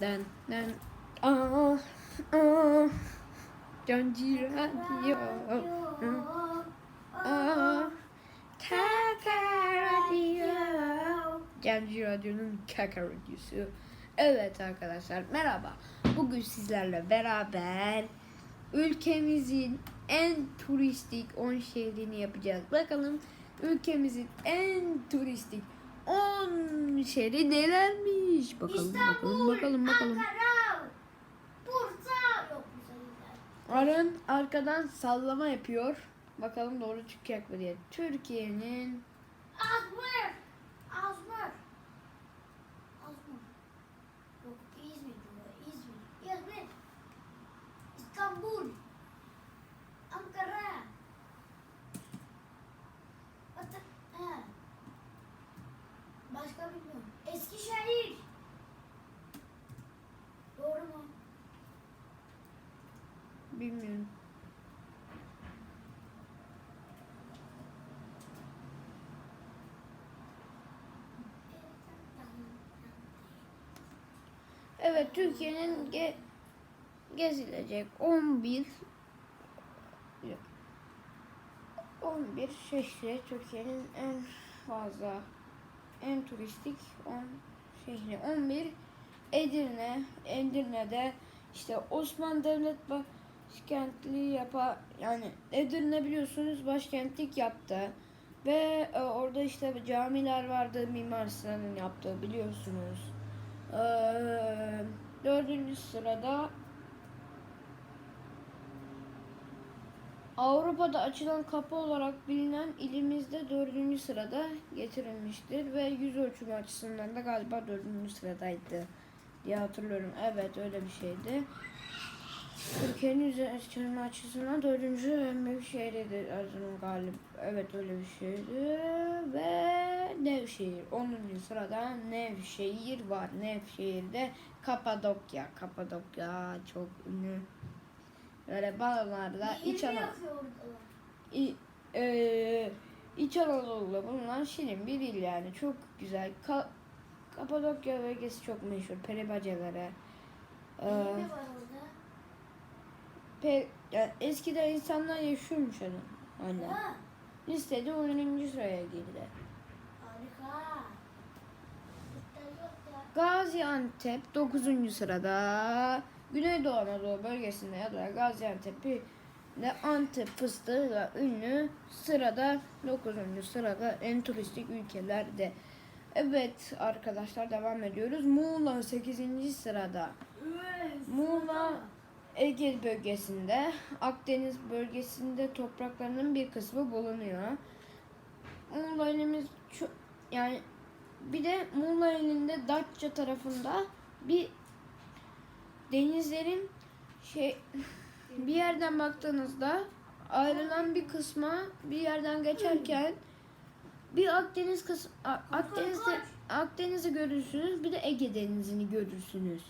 Den den aa aa Cancı radyo aa Kaka radyo Cancı Radyo'nun Kaka Radyosu. Evet arkadaşlar merhaba. Bugün sizlerle beraber Ülkemizin en turistik 10 şehrini yapacağız. Bakalım ülkemizin en turistik 10 şehri nelermiş Bakalım bakalım bakalım bakalım Ankara, Bursa yok. Arın arkadan sallama yapıyor. Bakalım doğru çıkacak mı diye. Türkiye'nin Azmır, Azmır, Azmır. Yok İzmir diyor, İzmir, İzmir, İstanbul, Ankara. Batı, he. Başka bilmiyorum. Eskişehir. Doğru mu? bilmiyorum. Evet Türkiye'nin ge- gezilecek 11 Yok. 11 şehri Türkiye'nin en fazla en turistik 10 şehri 11 Edirne Edirne'de işte Osman Devlet başkentliği yapa yani Edirne biliyorsunuz başkentlik yaptı ve e, orada işte camiler vardı Mimar Sinan'ın yaptığı biliyorsunuz. Ee, dördüncü sırada Avrupa'da açılan kapı olarak bilinen ilimizde dördüncü sırada getirilmiştir ve yüz ölçümü açısından da galiba dördüncü sıradaydı diye hatırlıyorum. Evet öyle bir şeydi. Türkiye'nin yüz ölçümü açısından dördüncü en büyük şehridir Erzurum galip. Evet öyle bir şeydi. Ve Nevşehir. 10. sırada Nevşehir var. Nevşehir'de Kapadokya. Kapadokya çok ünlü. Böyle bağlarda İç orada. İ, e, İç Anadolu'da bulunan şirin bir il yani. Çok güzel. Ka- Kapadokya bölgesi çok meşhur. Peribacalara. Ee, pe, yani eskiden insanlar yaşıyormuş hani. Anne. Ha, Listede 10. sıraya girdi. harika. Gaziantep 9. sırada. Güneydoğu Anadolu bölgesinde ya da Gaziantep'i de Antep fıstığıyla ünlü sırada 9. sırada en turistik ülkelerde. Evet arkadaşlar devam ediyoruz. Muğla 8. sırada. Muğla Ege bölgesinde, Akdeniz bölgesinde topraklarının bir kısmı bulunuyor. Muğla ilimiz çok yani bir de Muğla ilinde Datça tarafında bir denizlerin şey bir yerden baktığınızda ayrılan bir kısma bir yerden geçerken bir Akdeniz kısmı Akdeniz'de Akdeniz'i görürsünüz bir de Ege Denizi'ni görürsünüz.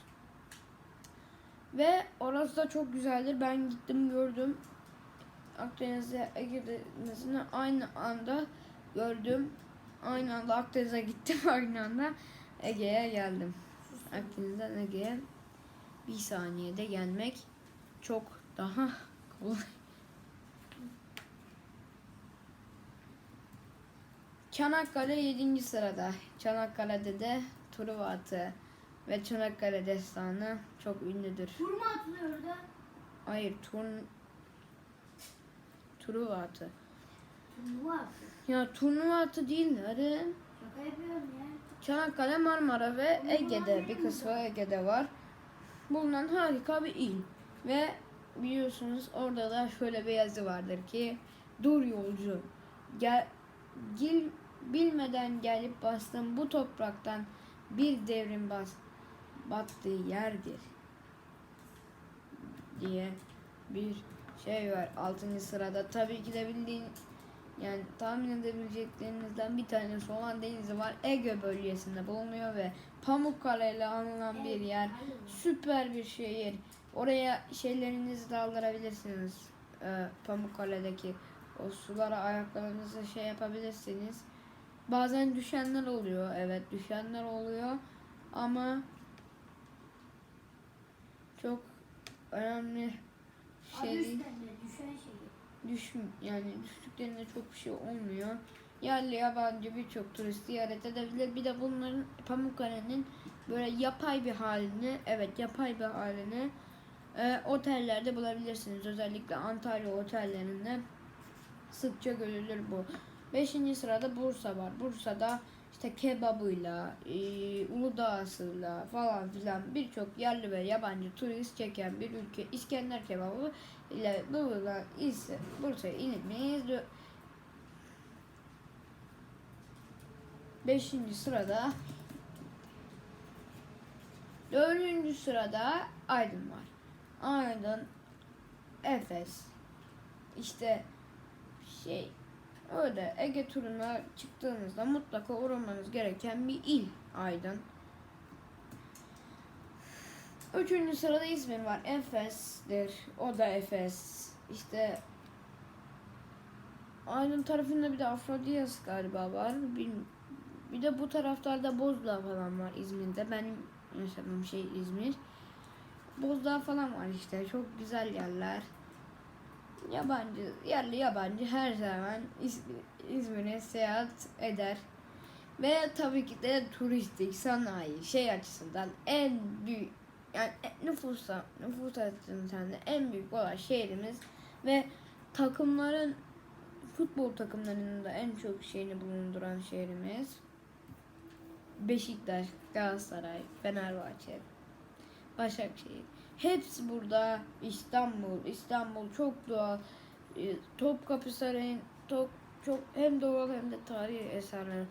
Ve orası da çok güzeldir. Ben gittim gördüm. Akdeniz'de Ege Denizi'ni aynı anda gördüm. Aynı anda Akdeniz'e gittim. Aynı anda Ege'ye geldim. Akdeniz'den Ege'ye bir saniyede gelmek çok daha kolay. Çanakkale 7. sırada. Çanakkale'de de Truva atı ve Çanakkale destanı çok ünlüdür. Tur mu atılıyor orada? Hayır, turn Truva atı. Turnuva atıyor. Ya turnuva atı değil hadi. Şaka yapıyorum ya. Çanakkale, Marmara ve Ege'de bir kısmı Ege'de var. Bulunan harika bir il. Ve biliyorsunuz orada da şöyle bir yazı vardır ki Dur yolcu gel, gel bilmeden gelip bastığın bu topraktan bir devrin bas battığı yerdir diye bir şey var. 6. sırada tabii ki de bildiğin yani tahmin edebileceklerinizden bir tanesi olan denizi var. Ege bölgesinde bulunuyor ve Pamukkale ile anılan bir yer. Süper bir şehir. Oraya şeylerinizi de aldırabilirsiniz. Ee, Pamukkale'deki o sulara ayaklarınızı şey yapabilirsiniz. Bazen düşenler oluyor. Evet düşenler oluyor. Ama çok önemli şey değil. düşen şey. Düşm yani düştüklerinde çok bir şey olmuyor. Yerli yabancı birçok turist ziyaret edebilir. Bir de bunların Pamukkale'nin böyle yapay bir halini, evet yapay bir halini e, otellerde bulabilirsiniz. Özellikle Antalya otellerinde sıkça görülür bu. Beşinci sırada Bursa var. Bursa'da işte kebabıyla, e, Uludağ'sıyla falan filan birçok yerli ve yabancı turist çeken bir ülke. İskender kebabı ile Bolu'dan ise Bursa'ya inilmeyiz. Beşinci sırada Dördüncü sırada Aydın var. Aydın, Efes, işte şey öyle Ege turuna çıktığınızda mutlaka uğramanız gereken bir il Aydın. Üçüncü sırada İzmir var. Efes'tir. O da Efes. İşte Aydın tarafında bir de Afrodias galiba var. Bir, bir de bu taraflarda Bozdağ falan var İzmir'de. Benim yaşadığım şey İzmir. Bozdağ falan var işte. Çok güzel yerler. Yabancı, yerli yabancı her zaman İz- İzmir'e seyahat eder. Ve tabii ki de turistik, sanayi, şey açısından en büyük yani e- nüfusa, nüfus açısından da en büyük olan şehrimiz ve takımların futbol takımlarının da en çok şeyini bulunduran şehrimiz. Beşiktaş, Galatasaray, Fenerbahçe, Başakşehir. Hepsi burada. İstanbul, İstanbul çok doğal. Ee, Topkapı Sarayı'nın çok, çok hem doğal hem de tarihi eserleri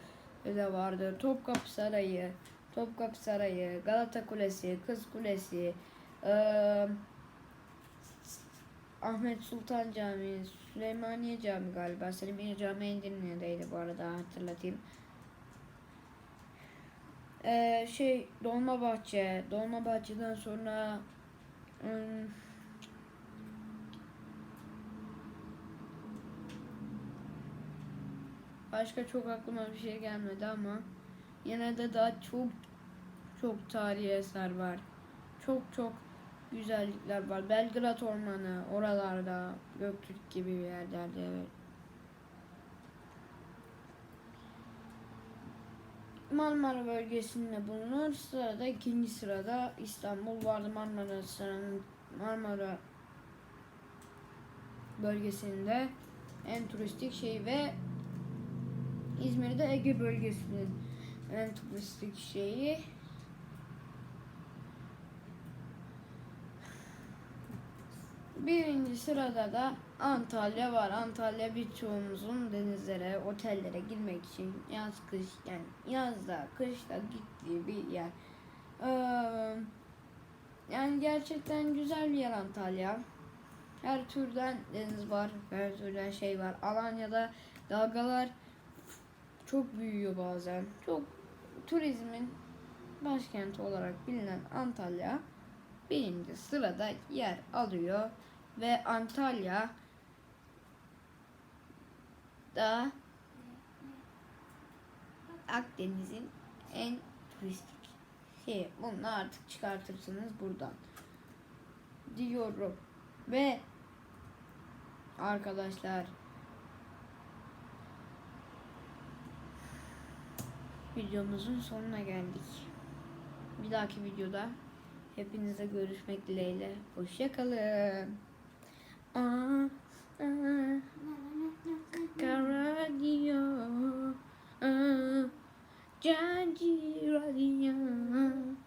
de vardır. Topkapı Sarayı, Topkapı Sarayı, Galata Kulesi, Kız Kulesi, eee, Ahmet Sultan Camii, Süleymaniye Camii galiba. Selimiye Camii Edirne'deydi bu arada hatırlatayım. Ee, şey Dolmabahçe, Dolmabahçe'den sonra ım, başka çok aklıma bir şey gelmedi ama yine de daha çok çok tarihi eser var. Çok çok güzellikler var. Belgrad Ormanı oralarda Göktürk gibi bir yerlerde evet. Marmara bölgesinde bulunur. Sırada ikinci sırada İstanbul vardı. Marmara Marmara bölgesinde en turistik şey ve İzmir'de Ege bölgesinin en turistik şeyi. Birinci sırada da Antalya var. Antalya birçoğumuzun denizlere, otellere girmek için yaz kış yani yazda kışta gittiği bir yer. Ee, yani gerçekten güzel bir yer Antalya. Her türden deniz var, her türden şey var. Alanya'da dalgalar çok büyüyor bazen. Çok turizmin başkenti olarak bilinen Antalya birinci sırada yer alıyor ve Antalya da Akdeniz'in en turistik şeyi. Bunu artık çıkartırsınız buradan diyorum ve arkadaşlar videomuzun sonuna geldik. Bir dahaki videoda hepinize görüşmek dileğiyle. Hoşçakalın. Aa, aa, 가라디오 짜지라디오 어,